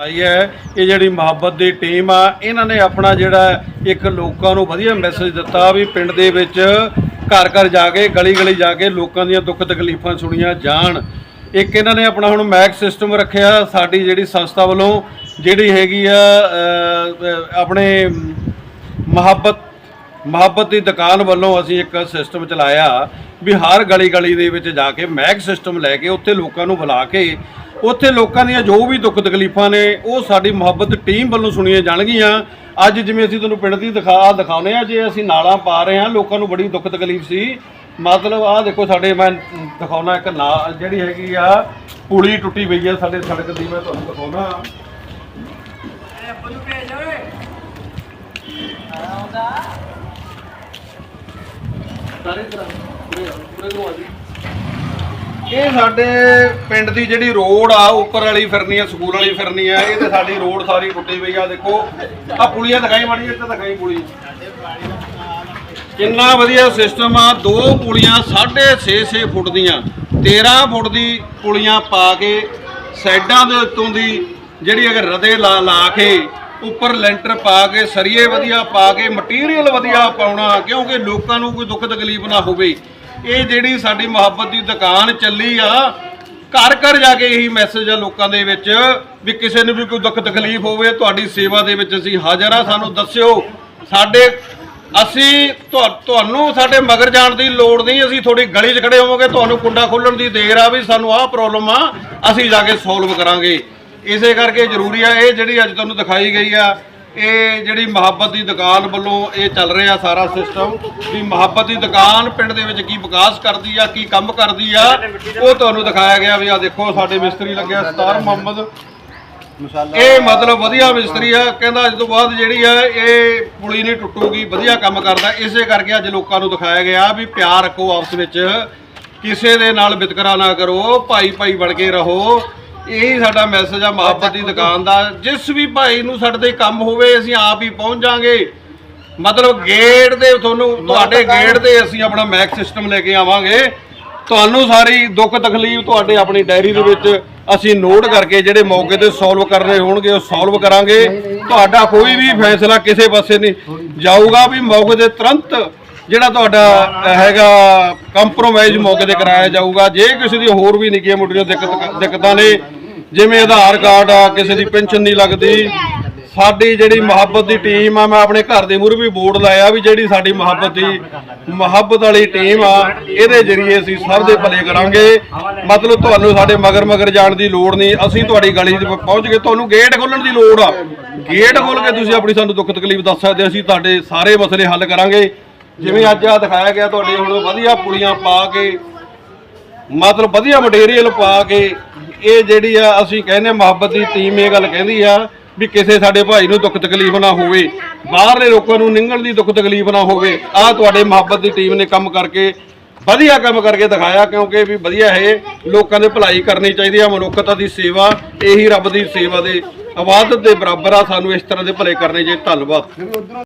ਆਈ ਹੈ। ਇਹ ਜਿਹੜੀ ਮੁਹੱਬਤ ਦੀ ਟੀਮ ਆ, ਇਹਨਾਂ ਨੇ ਆਪਣਾ ਜਿਹੜਾ ਇੱਕ ਲੋਕਾਂ ਨੂੰ ਵਧੀਆ ਮੈਸੇਜ ਦਿੱਤਾ ਵੀ ਪਿੰਡ ਦੇ ਵਿੱਚ ਘਰ ਘਰ ਜਾ ਕੇ, ਗਲੀ ਗਲੀ ਜਾ ਕੇ ਲੋਕਾਂ ਦੀਆਂ ਦੁੱਖ ਤਕਲੀਫਾਂ ਸੁਣੀਆਂ ਜਾਣ। ਇੱਕ ਇਹਨਾਂ ਨੇ ਆਪਣਾ ਹੁਣ ਮੈਕ ਸਿਸਟਮ ਰੱਖਿਆ, ਸਾਡੀ ਜਿਹੜੀ ਸੰਸਥਾ ਵੱਲੋਂ, ਜਿਹੜੀ ਹੈਗੀ ਆ ਆਪਣੇ ਮੁਹੱਬਤ ਮੁਹੱਬਤ ਦੀ ਦੁਕਾਨ ਵੱਲੋਂ ਅਸੀਂ ਇੱਕ ਸਿਸਟਮ ਚਲਾਇਆ ਵੀ ਹਰ ਗਲੀ ਗਲੀ ਦੇ ਵਿੱਚ ਜਾ ਕੇ ਮੈਕ ਸਿਸਟਮ ਲੈ ਕੇ ਉੱਥੇ ਲੋਕਾਂ ਨੂੰ ਬੁਲਾ ਕੇ ਉੱਥੇ ਲੋਕਾਂ ਦੀਆਂ ਜੋ ਵੀ ਦੁੱਖ ਤਕਲੀਫਾਂ ਨੇ ਉਹ ਸਾਡੀ ਮੁਹੱਬਤ ਟੀਮ ਵੱਲੋਂ ਸੁਣੀਆਂ ਜਾਣਗੀਆਂ। ਅੱਜ ਜਿਵੇਂ ਅਸੀਂ ਤੁਹਾਨੂੰ ਪਿੰਡ ਦੀ ਦਿਖਾ ਦਿਖਾਉਨੇ ਆ ਜੇ ਅਸੀਂ ਨਾਲਾਂ ਪਾ ਰਹੇ ਹਾਂ ਲੋਕਾਂ ਨੂੰ ਬੜੀ ਦੁੱਖ ਤਕਲੀਫ ਸੀ। ਮਤਲਬ ਆਹ ਦੇਖੋ ਸਾਡੇ ਮੈਂ ਦਿਖਾਉਣਾ ਇੱਕ ਨਾ ਜਿਹੜੀ ਹੈਗੀ ਆ ਪੁਲੀ ਟੁੱਟੀ ਪਈ ਆ ਸਾਡੇ ਸੜਕ ਦੀ ਮੈਂ ਤੁਹਾਨੂੰ ਦਿਖਾਉਣਾ। ਸਾਰੇ ਤਰ੍ਹਾਂ ਪੂਰੇ ਪੂਰੇ ਨੂੰ ਆ ਜੀ ਇਹ ਸਾਡੇ ਪਿੰਡ ਦੀ ਜਿਹੜੀ ਰੋਡ ਆ, ਉੱਪਰ ਵਾਲੀ ਫਿਰਨੀ ਆ, ਸਕੂਲ ਵਾਲੀ ਫਿਰਨੀ ਆ, ਇਹ ਤੇ ਸਾਡੀ ਰੋਡ ਸਾਰੀ ਟੁੱਟੀ ਪਈ ਆ। ਦੇਖੋ ਆ ਪੁਲੀਆਂ ਦਿਖਾਈ ਮਾੜੀ ਇੱਥੇ ਦਿਖਾਈ ਪੁਲੀ। ਕਿੰਨਾ ਵਧੀਆ ਸਿਸਟਮ ਆ, ਦੋ ਪੁਲੀਆਂ 6.5 6 ਫੁੱਟ ਦੀਆਂ 13 ਫੁੱਟ ਦੀ ਪੁਲੀਆਂ ਪਾ ਕੇ ਸਾਈਡਾਂ ਦੇ ਉੱਤੋਂ ਦੀ ਜਿਹੜੀ ਅਗਰ ਰਦੇ ਲਾ ਲਾ ਕੇ ਉੱਪਰ ਲੈਂਟਰ ਪਾ ਕੇ ਸਰੀਏ ਵਧੀਆ ਪਾ ਕੇ ਮਟੀਰੀਅਲ ਵਧੀਆ ਪਾਉਣਾ, ਕਿਉਂਕਿ ਲੋਕਾਂ ਨੂੰ ਕੋਈ ਦੁੱਖ ਤਕਲੀਫ ਨਾ ਹੋਵੇ। ਇਹ ਜਿਹੜੀ ਸਾਡੀ ਮੁਹੱਬਤ ਦੀ ਦੁਕਾਨ ਚੱਲੀ ਆ, ਘਰ ਘਰ ਜਾ ਕੇ ਇਹੀ ਮੈਸੇਜ ਆ ਲੋਕਾਂ ਦੇ ਵਿੱਚ ਵੀ ਕਿਸੇ ਨੂੰ ਵੀ ਕੋਈ ਦੁੱਖ ਤਕਲੀਫ ਹੋਵੇ, ਤੁਹਾਡੀ ਸੇਵਾ ਦੇ ਵਿੱਚ ਅਸੀਂ ਹਾਜ਼ਰ ਆ। ਸਾਨੂੰ ਦੱਸਿਓ, ਸਾਡੇ ਅਸੀਂ ਤੁਹਾਨੂੰ ਸਾਡੇ ਮਗਰ ਜਾਣ ਦੀ ਲੋੜ ਨਹੀਂ, ਅਸੀਂ ਥੋੜੀ ਗਲੀ 'ਚ ਖੜੇ ਹੋਵਾਂਗੇ, ਤੁਹਾਨੂੰ ਕੁੰਡਾ ਖੋਲਣ ਦੀ ਦੇਰ ਆ ਵੀ ਸਾਨੂੰ ਆਹ ਪ੍ਰੋਬਲਮ ਆ, ਅਸੀਂ ਜਾ ਕੇ ਸੋਲਵ ਕਰਾਂਗੇ। ਇਸੇ ਕਰਕੇ ਜ਼ਰੂਰੀ ਆ, ਇਹ ਜਿਹੜੀ ਅੱਜ ਤੁਹਾਨੂੰ ਦਿਖਾਈ ਗਈ ਆ ਇਹ ਜਿਹੜੀ ਮੁਹੱਬਤ ਦੀ ਦੁਕਾਨ ਵੱਲੋਂ ਇਹ ਚੱਲ ਰਿਹਾ ਸਾਰਾ ਸਿਸਟਮ ਵੀ ਮੁਹੱਬਤ ਦੀ ਦੁਕਾਨ ਪਿੰਡ ਦੇ ਵਿੱਚ ਕੀ ਵਿਕਾਸ ਕਰਦੀ ਆ ਕੀ ਕੰਮ ਕਰਦੀ ਆ ਉਹ ਤੁਹਾਨੂੰ ਦਿਖਾਇਆ ਗਿਆ ਵੀ ਆ ਦੇਖੋ ਸਾਡੇ ਮਿਸਤਰੀ ਲੱਗਿਆ ਸਤਾਰ ਮੁਹੰਮਦ। ਇਹ ਮਤਲਬ ਵਧੀਆ ਮਿਸਤਰੀ ਆ ਕਹਿੰਦਾ ਅੱਜ ਤੋਂ ਬਾਅਦ ਜਿਹੜੀ ਆ ਇਹ ਪੁਲੀ ਨਹੀਂ ਟੁੱਟੂਗੀ ਵਧੀਆ ਕੰਮ ਕਰਦਾ। ਇਸੇ ਕਰਕੇ ਅੱਜ ਲੋਕਾਂ ਨੂੰ ਦਿਖਾਇਆ ਗਿਆ ਵੀ ਪਿਆਰ ਰੱਖੋ ਆਪਸ ਵਿੱਚ। ਕਿਸੇ ਦੇ ਨਾਲ ਵਿਤਕਰਾ ਨਾ ਕਰੋ ਭਾਈ ਭਾਈ ਬਣ ਕੇ ਰਹੋ। ਇਹੀ ਸਾਡਾ ਮੈਸੇਜ ਆ ਮੁਹੱਬਤ ਦੀ ਦੁਕਾਨ ਦਾ। ਜਿਸ ਵੀ ਭਾਈ ਨੂੰ ਸਾਡੇ ਤੇ ਕੰਮ ਹੋਵੇ ਅਸੀਂ ਆਪ ਹੀ ਪਹੁੰਚ ਜਾਾਂਗੇ। ਮਤਲਬ ਗੇਟ ਦੇ ਤੁਹਾਨੂੰ ਤੁਹਾਡੇ ਗੇਟ ਤੇ ਅਸੀਂ ਆਪਣਾ ਮੈਕ ਸਿਸਟਮ ਲੈ ਕੇ ਆਵਾਂਗੇ। ਤੁਹਾਨੂੰ ਸਾਰੀ ਦੁੱਖ ਤਕਲੀਫ ਤੁਹਾਡੇ ਆਪਣੀ ਡਾਇਰੀ ਦੇ ਵਿੱਚ ਅਸੀਂ ਨੋਟ ਕਰਕੇ ਜਿਹੜੇ ਮੌਕੇ ਤੇ ਸੋਲਵ ਕਰਨੇ ਹੋਣਗੇ ਉਹ ਸੋਲਵ ਕਰਾਂਗੇ। ਤੁਹਾਡਾ ਕੋਈ ਵੀ ਫੈਸਲਾ ਕਿਸੇ ਪਾਸੇ ਨਹੀਂ ਜਾਊਗਾ ਵੀ ਮੌਕੇ ਤੇ ਤੁਰੰਤ ਜਿਹੜਾ ਤੁਹਾਡਾ ਹੈਗਾ ਕੰਪਰੋਮਾਈਜ਼ ਮੌਕੇ ਤੇ ਕਰਾਇਆ ਜਾਊਗਾ। ਜੇ ਕਿਸੇ ਦੀ ਹੋਰ ਵੀ ਨਿੱਕੀਆਂ ਮੋਟੀਆਂ ਦਿੱਕਤ ਦਿੱਕਤਾਂ ਨੇ, ਜਿਵੇਂ ਆਧਾਰ ਕਾਰਡ ਆ, ਕਿਸੇ ਦੀ ਪੈਨਸ਼ਨ ਨਹੀਂ ਲੱਗਦੀ, ਸਾਡੀ ਜਿਹੜੀ ਮੁਹੱਬਤ ਦੀ ਟੀਮ ਆ, ਮੈਂ ਆਪਣੇ ਘਰ ਦੇ ਮੂਹਰੇ ਵੀ ਬੋਰਡ ਲਾਇਆ ਵੀ ਜਿਹੜੀ ਸਾਡੀ ਮੁਹੱਬਤ ਦੀ, ਮੁਹੱਬਤ ਵਾਲੀ ਟੀਮ ਆ, ਇਹਦੇ ਜ਼ਰੀਏ ਅਸੀਂ ਸਭ ਦੇ ਭਲੇ ਕਰਾਂਗੇ। ਮਤਲਬ ਤੁਹਾਨੂੰ ਸਾਡੇ ਮਗਰ ਮਗਰ ਜਾਣ ਦੀ ਲੋੜ ਨਹੀਂ। ਅਸੀਂ ਤੁਹਾਡੀ ਗਲੀ 'ਚ ਪਹੁੰਚ ਕੇ ਤੁਹਾਨੂੰ ਗੇਟ ਖੋਲਣ ਦੀ ਲੋੜ ਆ। ਗੇਟ ਖੋਲ ਕੇ ਤੁਸੀਂ ਆਪਣੀ ਸਾਨੂੰ ਦੁੱਖ ਤਕਲੀਫ ਦੱਸ ਸਕਦੇ ਅਸੀਂ ਤੁਹਾਡੇ ਸਾਰੇ ਮਸਲੇ ਹੱਲ ਕਰਾਂਗੇ। ਜਿਵੇਂ ਅੱਜ ਆ ਦਿਖਾਇਆ ਗਿਆ ਤੁਹਾਡੇ ਹੁਣ ਵਧੀਆ ਪੁਲੀਆਂ ਪਾ ਕੇ, ਮਤਲਬ ਵਧੀਆ ਮਟੀਰੀਅਲ ਪਾ ਕੇ, ਇਹ ਜਿਹੜੀ ਆ ਅਸੀਂ ਕਹਿੰਦੇ ਹਾਂ ਮੁਹੱਬਤ ਦੀ ਟੀਮ ਇਹ ਗੱਲ ਕਹਿੰਦੀ ਆ ਵੀ ਕਿਸੇ ਸਾਡੇ ਭਾਈ ਨੂੰ ਦੁੱਖ ਤਕਲੀਫ ਨਾ ਹੋਵੇ, ਬਾਹਰਲੇ ਲੋਕਾਂ ਨੂੰ ਨਿੰਗਣ ਦੀ ਦੁੱਖ ਤਕਲੀਫ ਨਾ ਹੋਵੇ ਆ ਤੁਹਾਡੇ ਮੁਹੱਬਤ ਦੀ ਟੀਮ ਨੇ ਕੰਮ ਕਰਕੇ ਵਧੀਆ ਕੰਮ ਕਰਕੇ ਦਿਖਾਇਆ ਕਿਉਂਕਿ ਵੀ ਵਧੀਆ ਹੈ ਲੋਕਾਂ ਦੇ ਭਲਾਈ ਕਰਨੀ ਚਾਹੀਦੀ ਆ, ਮਨੁੱਖਤਾ ਦੀ ਸੇਵਾ, ਇਹੀ ਰੱਬ ਦੀ ਸੇਵਾ ਦੇ ਇਬਾਦਤ ਦੇ ਬਰਾਬਰ ਆ, ਸਾਨੂੰ ਇਸ ਤਰ੍ਹਾਂ ਦੇ ਭਲੇ ਕਰਨੇ ਚਾਹੀਦੇ, ਧੰਨਵਾਦ।